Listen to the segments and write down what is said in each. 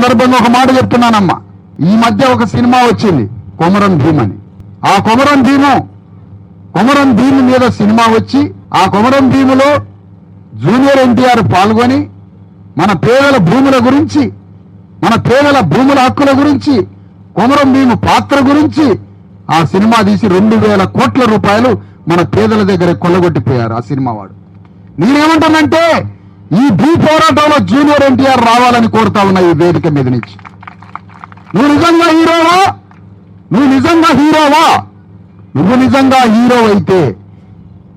సందర్భంగా ఒక మాట చెప్తున్నానమ్మా. ఈ మధ్య ఒక సినిమా వచ్చింది కొమరం భీమ్ అని. ఆ కొమరం భీము కొమరం భీమ్ మీద సినిమా వచ్చి ఆ కొమరం భీములో జూనియర్ ఎన్టీఆర్ పాల్గొని మన పేదల భూముల గురించి మన పేదల భూముల హక్కుల గురించి కొమరం భీము పాత్ర గురించి ఆ సినిమా తీసి రెండు వేల కోట్ల రూపాయలు మన పేదల దగ్గర కొల్లగొట్టిపోయారు ఆ సినిమా వాడు. నేనేమంటానంటే ఈ భూ పోరాటంలో జూనియర్ ఎన్టీఆర్ రావాలని కోరుతా ఉన్నా ఈ వేదిక మీద నుంచి. నువ్వు నిజంగా హీరోవా? నువ్వు నిజంగా హీరోవా? నువ్వు నిజంగా హీరో అయితే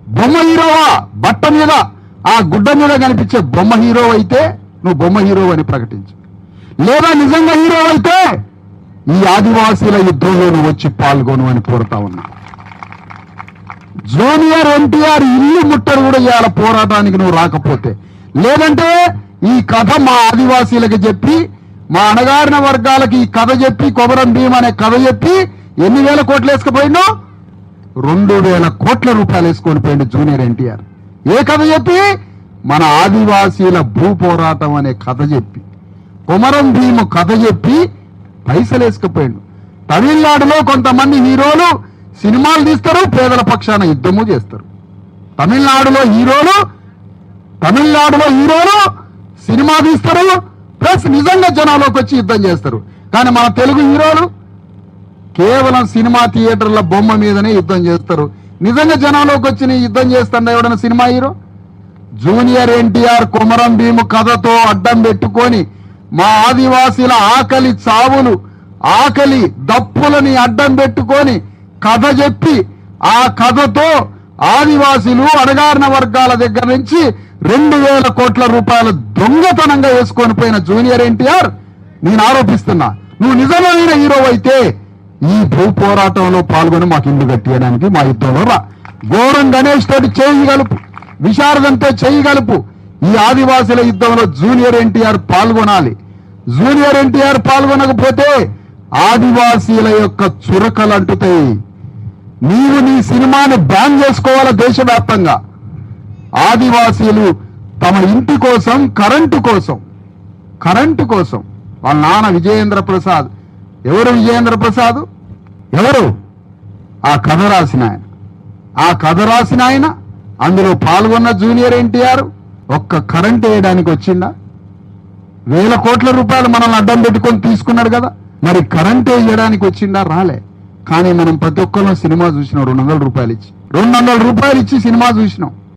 బొమ్మ హీరోవా? బట్ట మీద ఆ గుడ్డ మీద కనిపించే బొమ్మ హీరో అయితే నువ్వు బొమ్మ హీరో అని ప్రకటించు. లేదా నిజంగా హీరో అయితే ఈ ఆదివాసీల యుద్ధంలో నువ్వు వచ్చి పాల్గొను అని కోరుతా ఉన్నా. జూనియర్ ఎన్టీఆర్ ఇల్లు ముట్టరు కూడా ఇవాళ పోరాటానికి నువ్వు రాకపోతే లేదంటే ఈ కథ మా ఆదివాసీలకు చెప్పి మా అణగారిన వర్గాలకి ఈ కథ చెప్పి కొమరం భీమ్ అనే కథ చెప్పి ఎన్ని వేల కోట్లు వేసుకుపోయిండు రెండు వేల కోట్ల రూపాయలు వేసుకొని పోయిండు జూనియర్ ఎన్టీఆర్. ఏ కథ చెప్పి? మన ఆదివాసీల భూ పోరాటం అనే కథ చెప్పి. కొమరం భీము కథ చెప్పి పైసలు వేసుకుపోయిండు. తమిళనాడులో కొంతమంది హీరోలు సినిమాలు తీస్తారు పేదల పక్షాన యుద్ధము చేస్తారు. తమిళనాడులో హీరోలు తమిళనాడులో హీరోలు సినిమా తీస్తారు ప్లస్ నిజంగా జనాల్లోకి వచ్చి యుద్ధం చేస్తారు. కానీ మన తెలుగు హీరోలు కేవలం సినిమా థియేటర్ల బొమ్మ మీదనే యుద్ధం చేస్తారు. నిజంగా జనాల్లోకి వచ్చి యుద్ధం చేస్తాడు ఎవడన్నా cinema hero? Junior NTR Komaram Bheem కథతో అడ్డం పెట్టుకొని మా ఆదివాసీల ఆకలి చావులు ఆకలి దప్పులని అడ్డం పెట్టుకొని కథ చెప్పి ఆ కథతో ఆదివాసీలు అడగారిన వర్గాల దగ్గర నుంచి రెండు వేల కోట్ల రూపాయల దొంగతనంగా వేసుకొని పోయిన జూనియర్ ఎన్టీఆర్ నేను ఆరోపిస్తున్నా. నువ్వు నిజమైన హీరో అయితే ఈ భూ పోరాటంలో పాల్గొని మాకు ఇల్లు కట్టేయడానికి మా యుద్ధంలో రా. గోరం గణేష్ తోటి చేయగలుపు విశారదంతో చేయగలుపు ఈ ఆదివాసుల యుద్ధంలో జూనియర్ ఎన్టీఆర్ పాల్గొనాలి. జూనియర్ ఎన్టీఆర్ పాల్గొనకపోతే ఆదివాసీల యొక్క చురకలు అంటుతాయి నీవు నీ సినిమాను బ్యాన్ చేసుకోవాలా దేశవ్యాప్తంగా? ఆదివాసీలు తమ ఇంటి కోసం కరెంటు కోసం కరెంటు కోసం. వాళ్ళ నాన్న విజయేంద్ర ప్రసాద్. ఎవరు విజయేంద్ర ప్రసాద్? ఎవరు? ఆ కథ రాసిన ఆయన. ఆ కథ రాసిన ఆయన అందులో పాల్గొన్న జూనియర్ ఎన్టీఆర్ ఒక్క కరెంట్ వేయడానికి వచ్చిందా వేల కోట్ల రూపాయలు మనల్ని అడ్డం పెట్టుకొని తీసుకున్నాడు కదా. మరి కరెంట్ వేయడానికి వచ్చిందా రాలే. కానీ మనం ప్రతి ఒక్కరిలో సినిమా చూసినాం రెండు వందల రూపాయలు ఇచ్చి. రెండు వందల రూపాయలు ఇచ్చి సినిమా చూసినాం.